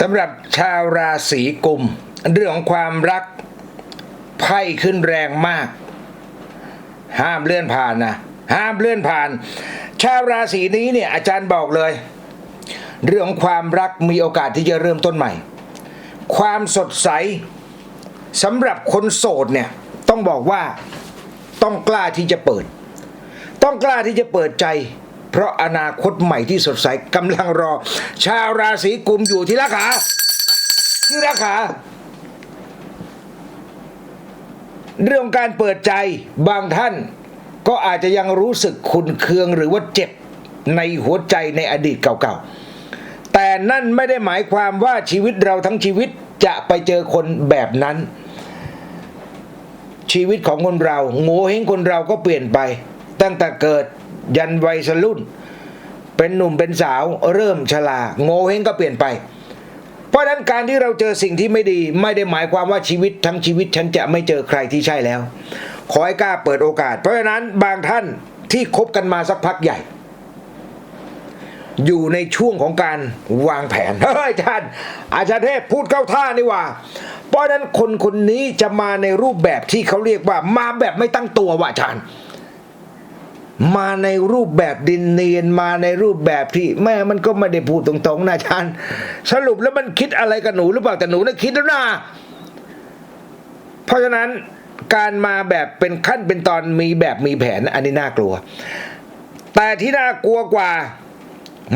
สำหรับชาวราศีกุม เรื่องของความรักไพ่ขึ้นแรงมาก ห้ามเลื่อนผ่านนะห้ามเลื่อนผ่าน ชาวราศีนี้เนี่ยอาจารย์บอกเลย เรื่องของความรักมีโอกาสที่จะเริ่มต้นใหม่ ความสดใสสำหรับคนโสดเนี่ยต้องบอกว่าต้องกล้าที่จะเปิด ต้องกล้าที่จะเปิดใจ เพราะอนาคตใหม่ที่สดใสกำลังรอ ชาวราศีกุมอยู่ที่ราคาที่ราคาเรื่องการเปิดใจบางท่านก็อาจจะยังรู้สึกขุนเคืองหรือว่าเจ็บในหัวใจในอดีตเก่าๆ แต่นั่นไม่ได้หมายความว่าชีวิตเราทั้งชีวิตจะไปเจอคนแบบนั้น ชีวิตของคนเราโง่เฮงคนเราก็เปลี่ยนไป ตั้งแต่เกิด ยันวัยรุ่น เป็นหนุ่มเป็นสาวเริ่มชราโง่เฮงก็เปลี่ยนไป เพราะนั้นการที่เราเจอสิ่งที่ไม่ดีไม่ได้หมายความว่าชีวิตทั้งชีวิตฉันจะไม่เจอใครที่ใช่แล้ว ขอให้กล้าเปิดโอกาส เพราะฉะนั้นบางท่านที่คบกันมาสักพักใหญ่ อยู่ในช่วงของการวางแผนเฮ้ยอาจารย์อาจารย์เทพพูดเข้าท่านี่ว่าเพราะฉะนั้นคนคนนี้จะมาในรูปแบบที่เขาเรียกว่ามาแบบไม่ตั้งตัวว่ะอาจารย์ มาในรูปแบบดินเนียนมาในรูปแบบที่แม่มันก็ไม่ได้พูดตรงๆนะอาจารย์ สรุปแล้วมันคิดอะไรกับหนูหรือเปล่าแต่หนูน่ะคิดแล้วนะเพราะฉะนั้นการมาแบบเป็นขั้นเป็นตอนมีแบบมีแผนอันนี้น่ากลัว แต่ที่น่ากลัวกว่า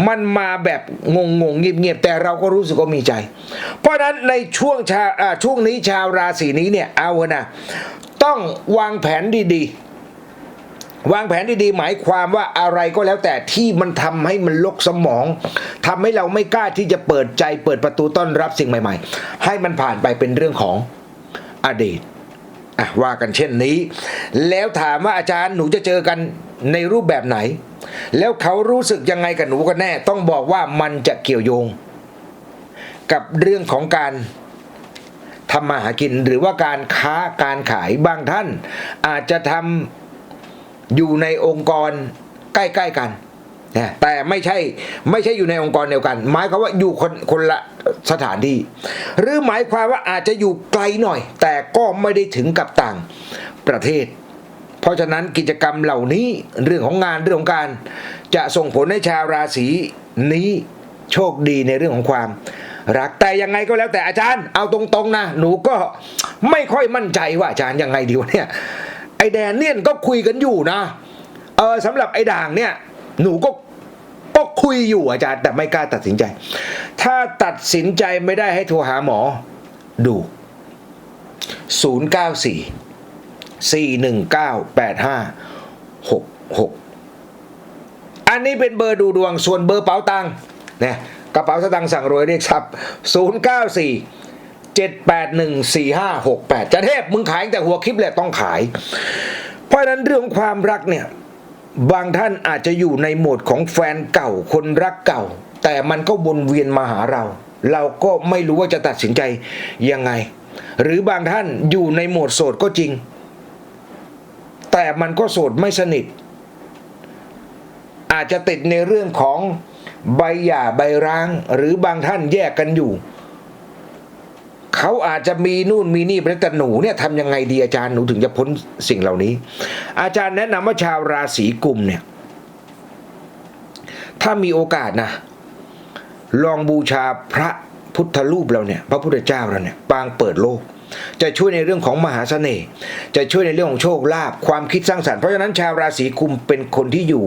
มันมาแบบงงงๆเงียบๆแต่เราก็รู้สึกว่ามีใจ เพราะฉะนั้นในช่วงชาช่วงนี้ชาวราศีนี้เนี่ยเอานะต้องวางแผนดีๆ วางแผนดีๆ หมายความว่าอะไรก็แล้วแต่ที่มันทำให้มันลกสมองทำให้เราไม่กล้าที่จะเปิดใจ เปิดประตูต้อนรับสิ่งใหม่ ๆ ให้มันผ่านไปเป็นเรื่องของอดีตอะว่ากันเช่นนี้ แล้วถามว่าอาจารย์หนูจะเจอกันในรูปแบบไหน แล้วเขารู้สึกยังไงกับหนูกันแน่ ต้องบอกว่ามันจะเกี่ยวโยง กับเรื่องของการทำมาหากินหรือว่าการค้าการขายบางท่าน อาจจะทำ อยู่ในองค์กรใกล้ๆกันนะแต่ไม่ใช่ไม่ใช่อยู่ในองค์กรเดียวกัน หมายความว่าอยู่คนคนละสถานที่หรือหมายความว่าอาจจะอยู่ไกลหน่อย แต่ก็ไม่ได้ถึงกับต่างประเทศ เพราะฉะนั้นกิจกรรมเหล่านี้เรื่องของงานเรื่องของการ จะส่งผลให้ชาวราศีนี้โชคดีในเรื่องของความ รักแต่ยังไงก็แล้วแต่อาจารย์ เอาตรงๆนะหนูก็ไม่ค่อยมั่นใจว่าอาจารย์ยังไงดีวะเนี่ย ไอแดนเนี่ยก็คุยกันอยู่นะเออสำหรับไอด่างเนี่ยหนูก็ก็คุยอยู่อาจารย์แต่ไม่กล้าตัดสินใจ ถ้าตัดสินใจไม่ได้ให้โทรหาหมอ ดู 094 4198566 อันนี้เป็นเบอร์ดูดวงส่วนเบอร์เป๋าตังค์นะกระเป๋าสตางค์สั่งรวยเรียกทรัพย์094 7814568จะเทพมึงขายแต่หัวคลิปแหละต้องขาย เพราะฉะนั้นเรื่องความรักเนี่ย บางท่านอาจจะอยู่ในโหมดของแฟนเก่าคนรักเก่า แต่มันก็วนเวียนมาหาเรา เราก็ไม่รู้ว่าจะตัดสินใจยังไง หรือบางท่านอยู่ในโหมดโสดก็จริง แต่มันก็โสดไม่สนิท อาจจะติดในเรื่องของใบหย่าใบร้าง หรือบางท่านแยกกันอยู่ เขาอาจจะมีนู่นมีนี่แต่หนูเนี่ยทำยังไงดีอาจารย์หนูถึงจะพ้นสิ่งเหล่านี้ อาจารย์แนะนำว่าชาวราศีกุมเนี่ย ถ้ามีโอกาสนะ ลองบูชาพระพุทธรูปเราเนี่ย พระพุทธเจ้าเราเนี่ยปางเปิดโลกจะช่วยในเรื่องของมหาเสน่ห์ จะช่วยในเรื่องของโชคลาภ ความคิดสร้างสรรค์ เพราะฉะนั้นชาวราศีกุมเป็นคนที่อยู่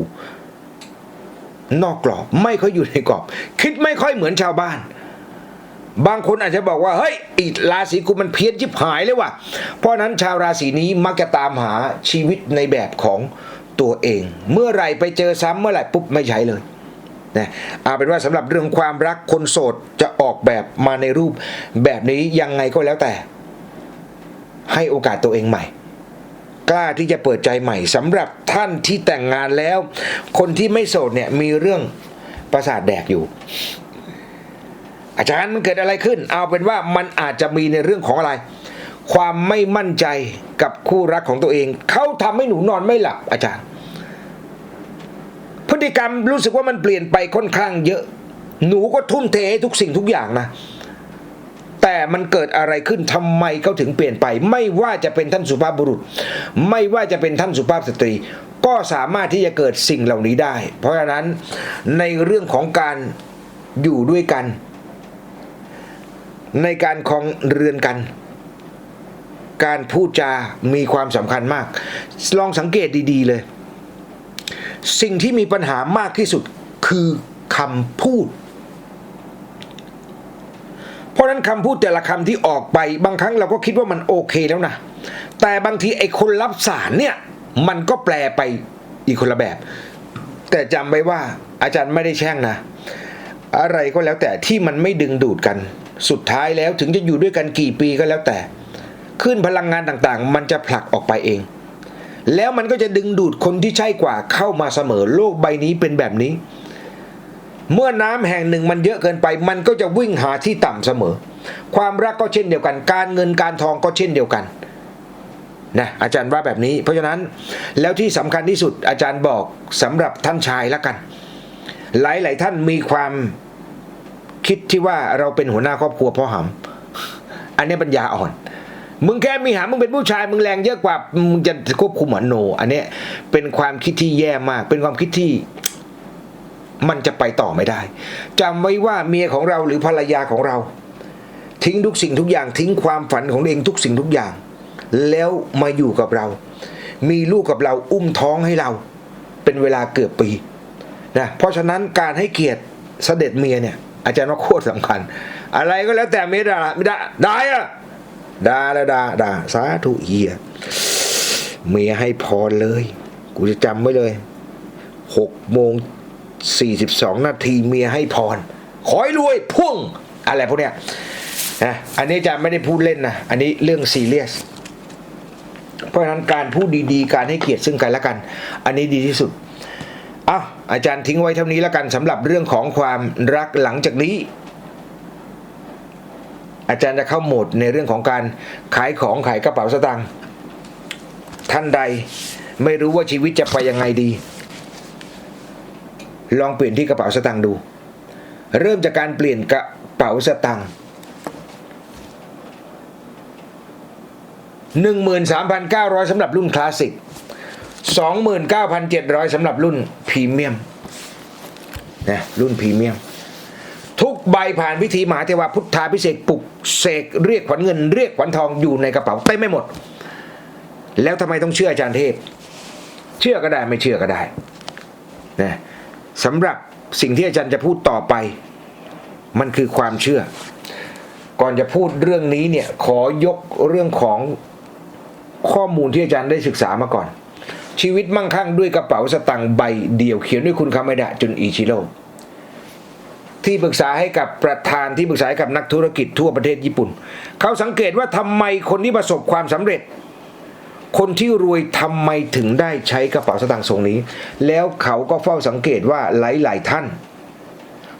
นอกกรอบ ไม่ค่อยอยู่ในกรอบ คิดไม่ค่อยเหมือนชาวบ้าน บางคนอาจจะบอกว่าเฮ้ยอีราศีกุมมันเพี้ยนชิบหายเลยว่ะ เพราะนั้นชาวราศีนี้มักจะตามหาชีวิตในแบบของตัวเอง เมื่อไหร่ไปเจอซ้ำเมื่อไหร่ปุ๊บไม่ใช้เลยนะเอาเป็นว่าสำหรับเรื่องความรักคนโสดจะออกแบบมาในรูปแบบนี้ยังไงก็แล้วแต่ ให้โอกาสตัวเองใหม่ กล้าที่จะเปิดใจใหม่สำหรับท่านที่แต่งงานแล้ว คนที่ไม่โสดเนี่ยมีเรื่องประสาทแดกอยู่ อาจารย์มันเกิดอะไรขึ้น เอาเป็นว่ามันอาจจะมีในเรื่องของอะไร ความไม่มั่นใจกับคู่รักของตัวเอง เขาทำให้หนูนอนไม่หลับอาจารย์ พฤติกรรมรู้สึกว่ามันเปลี่ยนไปค่อนข้างเยอะ หนูก็ทุ่มเททุกสิ่งทุกอย่างนะแต่มันเกิดอะไรขึ้นทำไมเขาถึงเปลี่ยนไป ไม่ว่าจะเป็นท่านสุภาพบุรุษ ไม่ว่าจะเป็นท่านสุภาพสตรี ก็สามารถที่จะเกิดสิ่งเหล่านี้ได้ เพราะฉะนั้นในเรื่องของการอยู่ด้วยกัน ในการคองเรือนกัน การพูดจามีความสำคัญมาก ลองสังเกตดี ๆ เลย สิ่งที่มีปัญหามากที่สุดคือคำพูด เพราะฉะนั้นคำพูดแต่ละคำที่ออกไปบางครั้งเราก็คิดว่ามันโอเคแล้วนะ แต่บางทีไอ้คนรับสารเนี่ย มันก็แปลไปอีกคนละแบบ แต่จำไว้ว่าอาจารย์ไม่ได้แช่งนะ อะไรก็แล้วแต่ที่มันไม่ดึงดูดกัน สุดท้ายแล้วถึงจะอยู่ด้วยกันกี่ปีก็แล้วแต่ขึ้นพลังงานต่างๆ มันจะผลักออกไปเอง แล้วมันก็จะดึงดูดคนที่ใช่กว่าเข้ามาเสมอโลกใบนี้เป็นแบบนี้ เมื่อน้ำแห่งหนึ่งมันเยอะเกินไป มันก็จะวิ่งหาที่ต่ำเสมอ ความรักก็เช่นเดียวกัน การเงินการทองก็เช่นเดียวกันนะอาจารย์ว่าแบบนี้ เพราะฉะนั้นแล้วที่สำคัญที่สุดอาจารย์บอกสำหรับท่านชายละกัน หลายๆท่านมีความ คิดที่ว่าเราเป็นหัวหน้าครอบครัวพ่อหำอันนี้ปัญญาอ่อน มึงแค่มีหามึงเป็นผู้ชายมึงแรงเยอะกว่ามึงจะควบคุมเหรอโน อันนี้เป็นความคิดที่แย่มาก เป็นความคิดที่มันจะไปต่อไม่ได้จำไว้ว่าเมียของเราหรือภรรยาของเรา ทิ้งทุกสิ่งทุกอย่างทิ้งความฝันของเองทุกสิ่งทุกอย่าง แล้วมาอยู่กับเรา มีลูกกับเราอุ้มท้องให้เรา เป็นเวลาเกือบปีนะเพราะฉะนั้นการให้เกียรติเสด็จเมียเนี่ย อาจารย์ว่าโคตรสำคัญ อะไรก็แล้วแต่เมียด่าไม่ได้ได้อะด่าแล้วด่าด่าสาธุเฮียเมียให้พรเลย กูจะจำไว้เลยหกโมงสี่สิบสองนาทีเมียให้พร ขอให้รวยพุ่งอะไรพวกเนี้ยนะอันนี้อาจารย์ไม่ได้พูดเล่นนะอันนี้เรื่องซีเรียสเพราะฉะนั้นการพูดดีๆ การให้เกียรติซึ่งกันและกัน อันนี้ดีที่สุด อาอาจารย์ทิ้งไว้เท่านี้แล้วกันสำหรับเรื่องของความรักหลังจากนี้ อาจารย์จะเข้าโหมดในเรื่องของการขายของขายกระเป๋าสตางค์ท่านใดไม่รู้ว่าชีวิตจะไปยังไงดี ลองเปลี่ยนที่กระเป๋าสตางค์ดู เริ่มจากการเปลี่ยนกระเป๋าสตางค์หนึ่งหมื่นสามพันเก้าร้อยสำหรับรุ่นคลาสสิก สองหมื่นเก้าพันเจ็ดร้อยสำหรับรุ่นพรีเมียมนะรุ่นพรีเมียม ทุกใบผ่านพิธีมหาเทวาพุทธาพิเศษปลุกเสกเรียกขวัญเงินเรียกขวัญทองอยู่ในกระเป๋าเต็มไม่หมด แล้วทำไมต้องเชื่ออาจารย์เทพ เชื่อก็ได้ไม่เชื่อก็ได้นะสำหรับสิ่งที่อาจารย์จะพูดต่อไป มันคือความเชื่อ ก่อนจะพูดเรื่องนี้เนี่ยขอยกเรื่องของข้อมูลที่อาจารย์ได้ศึกษามาก่อน ชีวิตมั่งคั่งด้วยกระเป๋าสตังค์ใบเดียวเขียนด้วยคุณคาเมดะจุนอิชิโร่ที่ปรึกษาให้กับประธานที่ปรึกษาให้กับนักธุรกิจทั่วประเทศญี่ปุ่น เขาสังเกตว่าทำไมคนที่ประสบความสำเร็จ คนที่รวยทำไมถึงได้ใช้กระเป๋าสตางค์ทรงนี้ แล้วเขาก็เฝ้าสังเกตว่าหลาย ๆ ท่าน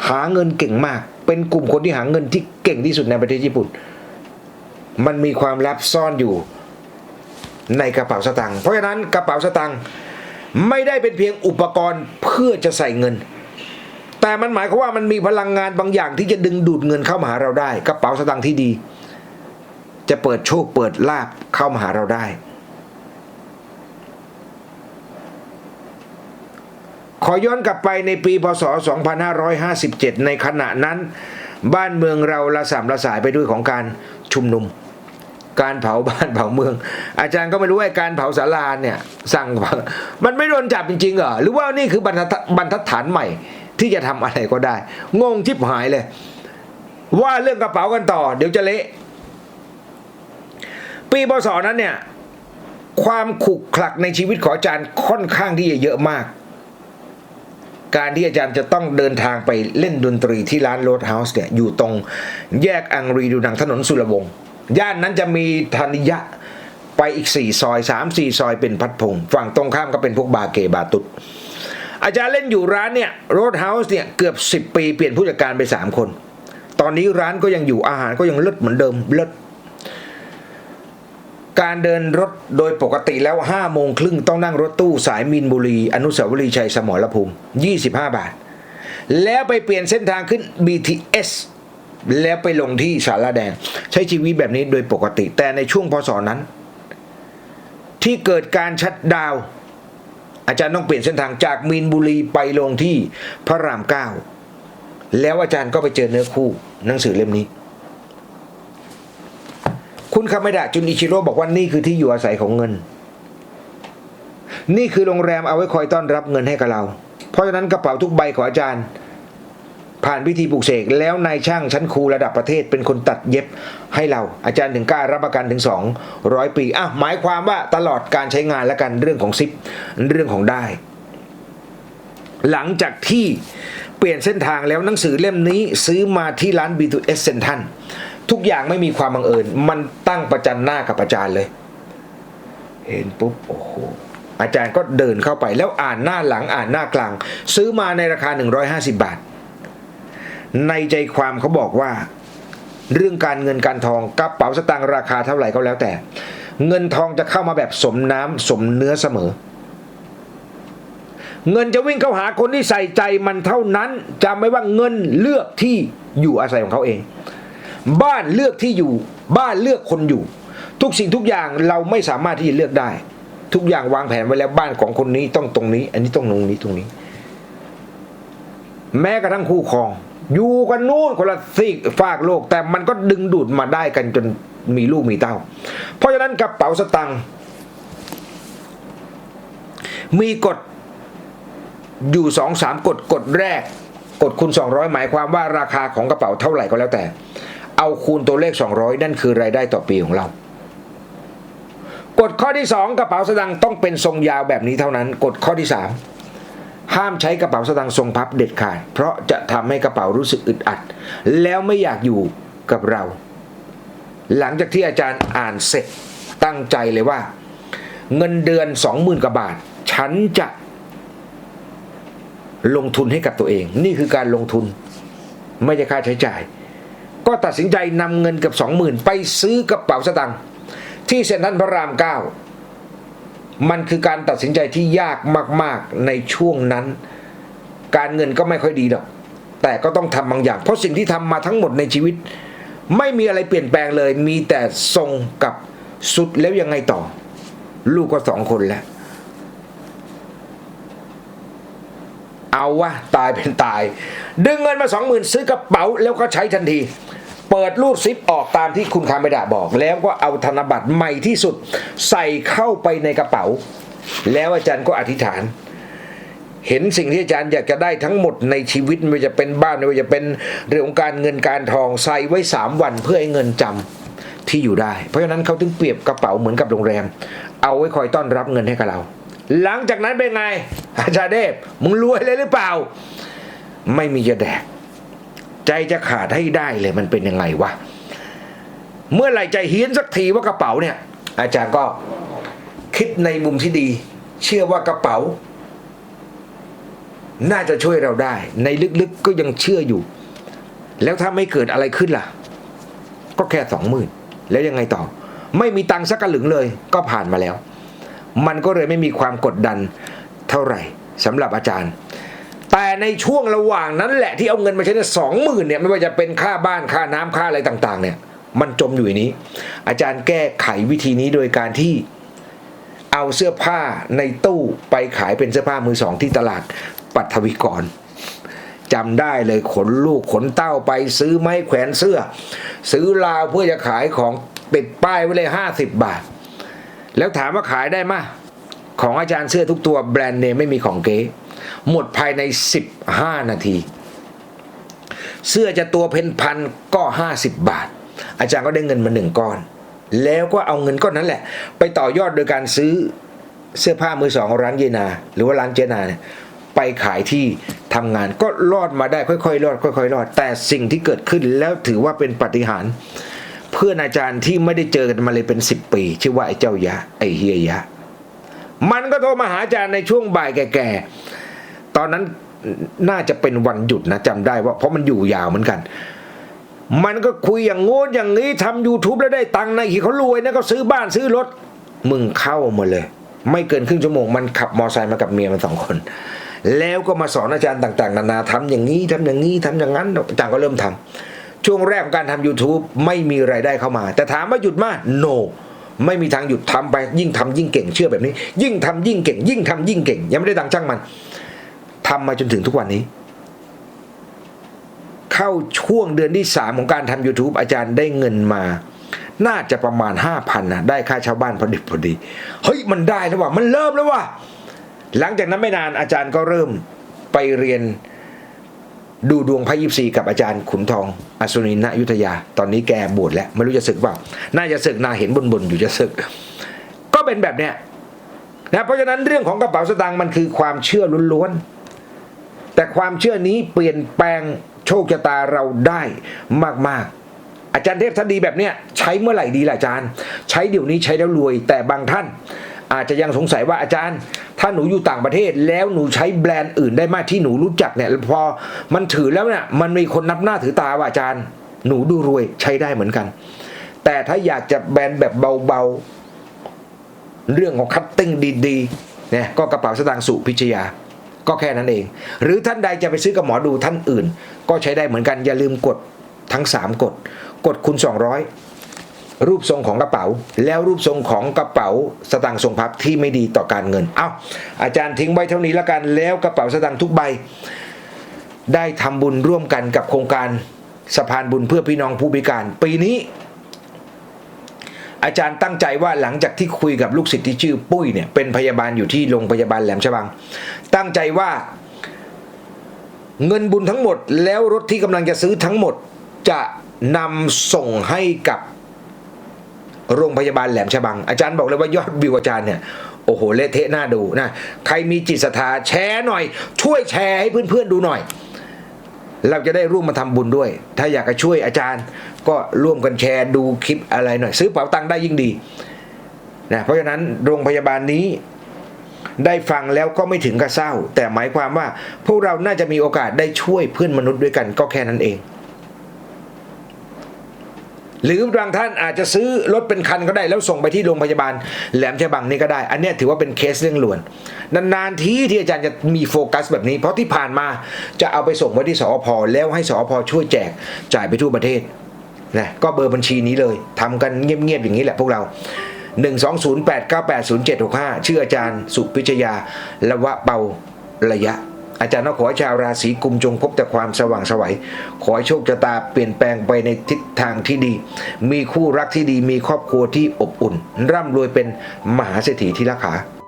หาเงินเก่งมาก เป็นกลุ่มคนที่หาเงินที่เก่งที่สุดในประเทศญี่ปุ่น มันมีความลับซ่อนอยู่ ในกระเป๋าสตางค์เพราะฉะนั้นกระเป๋าสตางค์ไม่ได้เป็นเพียงอุปกรณ์เพื่อจะใส่เงิน แต่มันหมายความว่ามันมีพลังงานบางอย่างที่จะดึงดูดเงินเข้ามาหาเราได้ กระเป๋าสตางค์ที่ดี จะเปิดโชคเปิดลาบเข้ามาหาเราได้ ขอย้อนกลับไปในปีพศ 2557 ในขณะนั้น บ้านเมืองเราละสามละสายไปด้วยของการชุมนุม การเผาบ้านเผาเมือง อาจารย์ก็ไม่รู้ว่าการเผาศาลาเนี่ย สั่งมันไม่โดนจับจริงๆเหรอหรือว่านี่คือบรรทัดบรรทัดฐานใหม่ ที่จะทำอะไรก็ได้ งงชิบหายเลย ว่าเรื่องกระเป๋ากันต่อ เดี๋ยวจะเละปีพศนั้นเนี่ย ความขุกขลักในชีวิตของอาจารย์ค่อนข้างที่จะเยอะมาก การที่อาจารย์จะต้องเดินทางไปเล่นดนตรีที่ร้านโรดเฮาส์เนี่ยอยู่ตรงแยกอังรีดูหนังถนนสุรวงศ์ ย่านนั้นจะมีธนิยะไปอีกสี่ซอยสามสี่ซอยเป็นพัดพงฝั่งตรงข้ามก็เป็นพวกบาเกบาตุดอาจารย์เล่นอยู่ร้านเนี่ยโรดเฮาส์เนี่ยเกือบสิบปีเปลี่ยนผู้จัดการไปสามคน ตอนนี้ร้านก็ยังอยู่อาหารก็ยังเลิศเหมือนเดิมเลิศการเดินรถโดยปกติแล้ว5โมงครึ่งต้องนั่งรถตู้สายมีนบุรี อนุสาวรีย์ชัยสมรภูมิ 25 บาท แล้วไปเปลี่ยนเส้นทางขึ้น BTS แล้วไปลงที่สาราแดง ใช้ชีวิตแบบนี้โดยปกติ แต่ในช่วงพศนั้น ที่เกิดการชัดดาว อาจารย์ต้องเปลี่ยนเส้นทางจากมีนบุรีไปลงที่พระรามเก้าแล้วอาจารย์ก็ไปเจอเนื้อคู่หนังสือเล่มนี้ คุณคาเมดะจุนอิชิโร่บอกว่านี่คือที่อยู่อาศัยของเงิน นี่คือโรงแรมเอาไว้คอยต้อนรับเงินให้กับเรา เพราะฉะนั้นกระเป๋าทุกใบของอาจารย์ ผ่านพิธีปลูกเสกแล้วนายช่างชั้นครูระดับประเทศเป็นคนตัดเย็บให้เราอาจารย์ถึงกล้ารับประกันถึง 200 ปีอะหมายความว่าตลอดการใช้งานและกันเรื่องของซิปเรื่องของได้ หลังจากที่เปลี่ยนเส้นทางแล้วหนังสือเล่มนี้ซื้อมาที่ร้าน B2S Central ทุกอย่างไม่มีความบังเอิญ มันตั้งประจันหน้ากับอาจารย์เลย เห็นปุ๊บโอ้โหอาจารย์ก็เดินเข้าไปแล้วอ่านหน้าหลังอ่านหน้ากลาง ซื้อมาในราคา 150 บาท ในใจความเขาบอกว่า เรื่องการเงินการทองกระเป๋าสตางค์ราคาเท่าไหร่ก็แล้วแต่ เงินทองจะเข้ามาแบบสมน้ำสมเนื้อเสมอ เงินจะวิ่งเข้าหาคนที่ใส่ใจมันเท่านั้นจำไว้ว่าเงินเลือกที่อยู่อาศัยของเขาเอง บ้านเลือกที่อยู่ บ้านเลือกคนอยู่ ทุกสิ่งทุกอย่างเราไม่สามารถที่จะเลือกได้ ทุกอย่างวางแผนไว้แล้วบ้านของคนนี้ต้องตรงนี้ อันนี้ต้องตรงนี้ตรงนี้ แม้กระทั่งคู่ครอง อยู่กันนู่นคนละซีกฝากโลก แต่มันก็ดึงดูดมาได้กันจนมีลูกมีเต้า เพราะฉะนั้นกระเป๋าสตังค์มีกฎอยู่สองสามกฎกฎแรก กฎคูณ 200 หมายความว่าราคาของกระเป๋าเท่าไหร่ก็แล้วแต่ เอาคูณตัวเลข 200 นั่นคือรายได้ต่อปีของเรากฎข้อที่ 2 กระเป๋าสตางค์ต้องเป็นทรงยาวแบบนี้เท่านั้น กฎข้อที่3 ห้ามใช้กระเป๋าสตางค์ทรงพับเด็ดขาด เพราะจะทำให้กระเป๋ารู้สึกอึดอัด แล้วไม่อยากอยู่กับเรา หลังจากที่อาจารย์อ่านเสร็จตั้งใจเลยว่า เงินเดือน20,000กว่าบาท ฉันจะ ลงทุนให้กับตัวเอง นี่คือการลงทุน ไม่ใช่ค่าใช้จ่าย ก็ตัดสินใจนำเงินเกับสองหมื่นไปซื้อกระเป๋าสตางค์ที่เซ็นทรัลพระรามเก้า มันคือการตัดสินใจที่ยากมาก ๆ ในช่วงนั้น การเงินก็ไม่ค่อยดีหรอก แต่ก็ต้องทำบางอย่าง เพราะสิ่งที่ทำมาทั้งหมดในชีวิต ไม่มีอะไรเปลี่ยนแปลงเลย มีแต่ทรงกับสุดแล้วยังไงต่อ ลูกก็สองคนแล้ว เอาวะตายเป็นตาย ดึงเงินมาสองหมื่นซื้อกระเป๋าแล้วก็ใช้ทันที เปิดรูดซิปออกตามที่คุณคาเมดะบอก แล้วก็เอาธนบัตรใหม่ที่สุด ใส่เข้าไปในกระเป๋า แล้วอาจารย์ก็อธิษฐาน เห็นสิ่งที่อาจารย์อยากจะได้ทั้งหมดในชีวิตไม่ว่าจะเป็นบ้านไม่ว่าจะเป็นเรื่องของการเงินการทองใส่ไว้สามวันเพื่อให้เงินจำที่อยู่ได้ เพราะฉะนั้นเขาถึงเปรียบกระเป๋าเหมือนกับโรงแรม เอาไว้คอยต้อนรับเงินให้กับเรา หลังจากนั้นเป็นไงอาจารย์เดฟมึงรวยเลยหรือเปล่า ไม่มีจะแดก ใจจะขาดให้ได้เลยมันเป็นยังไงวะ เมื่อไหร่ใจเฮี้ยนสักทีว่ากระเป๋าเนี่ย อาจารย์ก็คิดในมุมที่ดี เชื่อว่ากระเป๋า น่าจะช่วยเราได้ ในลึกๆก็ยังเชื่ออยู่ แล้วถ้าไม่เกิดอะไรขึ้นล่ะ ก็แค่สองหมื่นแล้วยังไงต่อ ไม่มีตังสักกระหลึงเลย ก็ผ่านมาแล้ว มันก็เลยไม่มีความกดดันเท่าไหร่สำหรับอาจารย์ แต่ในช่วงระหว่างนั้นแหละที่เอาเงินมาใช้เนี่ยสองหมื่นเนี่ยไม่ว่าจะเป็นค่าบ้านค่าน้ำค่าอะไรต่าง ๆ เนี่ย มันจมอยู่ในนี้ อาจารย์แก้ไขวิธีนี้โดยการที่เอาเสื้อผ้าในตู้ไปขายเป็นเสื้อผ้ามือสองที่ตลาดปัทวิกรจำได้เลยขนลูกขนเต้าไปซื้อไม้แขวนเสื้อ ซื้อราวเพื่อจะขายของติดป้ายไว้เลยห้าสิบบาท แล้วถามว่าขายได้มะของอาจารย์เสื้อทุกตัวแบรนด์เนมไม่มีของเก๊ หมดภายใน 15 นาที เสื้อจะตัวเพนพันก็ 50 บาท อาจารย์ก็ได้เงินมาหนึ่งก้อน แล้วก็เอาเงินก้อนนั้นแหละ ไปต่อยอดโดยการซื้อเสื้อผ้ามือสองของร้านเยนา หรือว่าร้านเจนาเนี่ยไปขายที่ทำงานก็รอดมาได้ค่อยๆรอดค่อยๆรอด แต่สิ่งที่เกิดขึ้นแล้วถือว่าเป็นปาฏิหารเพื่อนอาจารย์ที่ไม่ได้เจอกันมาเลยเป็น 10 ปี ชื่อว่าไอ้เจ้ายะไอ้เฮียยะ มันก็โทรมาหาอาจารย์ในช่วงบ่ายแก่ๆ อนนั้นน่าจะเป็นวันหยุดนะจำได้ว่า เพราะมันอยู่ยาวเหมือนกัน มันก็คุยอย่างโง้นอย่างนี้ทำ YouTube แล้วได้ตังค์นะอีกเขารวยนะก็ซื้อบ้านซื้อรถ มึงเข้ามาเลย ไม่เกินครึ่งชั่วโมงมันขับมอไซค์มากับเมียมันสองคน แล้วก็มาสอนอาจารย์ต่าง ๆ นานาทำอย่างนี้ทำอย่างนี้ทำอย่างนั้นอาจารย์ก็เริ่มทำช่วงแรกของการทำ YouTube ไม่มีไรายได้เข้ามา แต่ถามว่าหยุดมา no ไม่มีทางหยุดทำไปยิ่งทำยิ่งเก่งเชื่อแบบนี้ ยิ่งทำยิ่งเก่ง ยิ่งทำยิ่งเก่ง ยังไม่ได้ตังช่างมัน ทำมาจนถึงทุกวันนี้ เข้าช่วงเดือนที่สามของการทำ YouTube อาจารย์ได้เงินมา น่าจะประมาณห้าพันนะได้ค่าชาวบ้านพอดีพอดี เฮ้ย มันได้แล้วว่ะมันเริ่มแล้วว่ะหลังจากนั้นไม่นานอาจารย์ก็เริ่มไปเรียนดูดวงพระยิปซีกับอาจารย์ขุนทองอัศนินนายุทธยา ตอนนี้แกบวชแล้ว ไม่รู้จะศึกเปล่า น่าจะศึกนาเห็นบนบนอยู่จะศึก ก็เป็นแบบเนี้ยนะเพราะฉะนั้นเรื่องของกระเป๋าสตางค์มันคือความเชื่อล้วนๆ แต่ความเชื่อนี้เปลี่ยนแปลงโชคชะตาเราได้มาก ๆอาจารย์เทพทันดีแบบเนี้ยใช้เมื่อไหร่ดีล่ะอาจารย์ ใช้เดี๋ยวนี้ใช้แล้วรวย แต่บางท่าน อาจจะยังสงสัยว่าอาจารย์ ถ้าหนูอยู่ต่างประเทศแล้วหนูใช้แบรนด์อื่นได้มากที่หนูรู้จักเนี่ยพอมันถือแล้วเนี่ยมันมีคนนับหน้าถือตาว่าอาจารย์ หนูดูรวยใช้ได้เหมือนกัน แต่ถ้าอยากจะแบรนด์แบบเบาๆเรื่องของคัตติ้งดีๆเนี่ยก็กระเป๋าสตางค์สุพิชยา ก็แค่นั้นเอง หรือท่านใดจะไปซื้อกับหมอดูท่านอื่น ก็ใช้ได้เหมือนกันอย่าลืมกดทั้ง 3 กด กดคูณ200 รูปทรงของกระเป๋า แล้วรูปทรงของกระเป๋าสตางค์ทรงพับที่ไม่ดีต่อการเงิน เอาอาจารย์ทิ้งไว้เท่านี้แล้วกันแล้วกระเป๋าสตางค์ทุกใบ ได้ทำบุญร่วมกันกับโครงการสะพานบุญเพื่อพี่น้องผู้พิการ ปีนี้ อาจารย์ตั้งใจว่าหลังจากที่คุยกับลูกศิษย์ที่ชื่อปุ้ยเนี่ยเป็นพยาบาลอยู่ที่โรงพยาบาลแหลมฉบัง ตั้งใจว่าเงินบุญทั้งหมด แล้วรถที่กำลังจะซื้อทั้งหมดจะนำส่งให้กับโรงพยาบาลแหลมฉบัง อาจารย์บอกเลยว่ายอดวิวอาจารย์เนี่ยโอ้โหเละเทะหน้าดูนะใครมีจิตศรัทธาแชร์หน่อย ช่วยแชร์ให้เพื่อนๆดูหน่อย เราจะได้ร่วมมาทำบุญด้วย ถ้าอยากจะช่วยอาจารย์ ก็ร่วมกันแชร์ดูคลิปอะไรหน่อย ซื้อเป๋าตังค์ได้ยิ่งดีนะเพราะฉะนั้นโรงพยาบาลนี้ได้ฟังแล้วก็ไม่ถึงกับเศร้า แต่หมายความว่าพวกเราน่าจะมีโอกาสได้ช่วยเพื่อนมนุษย์ด้วยกันก็แค่นั้นเอง หรือบางท่านอาจจะซื้อรถเป็นคันก็ได้แล้วส่งไปที่โรงพยาบาลแหลมฉบังนี่ก็ได้ อันนี้ถือว่าเป็นเคสเรื่องด่วน นานๆทีที่อาจารย์จะมีโฟกัสแบบนี้ เพราะที่ผ่านมาจะเอาไปส่งไว้ที่สอพแล้วให้สอพช่วยแจกจ่ายไปทั่วประเทศนะก็เบอร์บัญชีนี้เลยทำกันเงียบๆอย่างนี้แหละพวกเรา 120898075 ชื่ออาจารย์สุพิชยาละวะเปาระยะ อาจารย์ก็ขอให้ชาวราศีกุมจงพบแต่ความสว่างไสวัย ขอให้โชคชะตาเปลี่ยนแปลงไปในทิศทางที่ดี มีคู่รักที่ดี มีครอบครัวที่อบอุ่น ร่ำรวยเป็นมหาเศรษฐีที่รักขา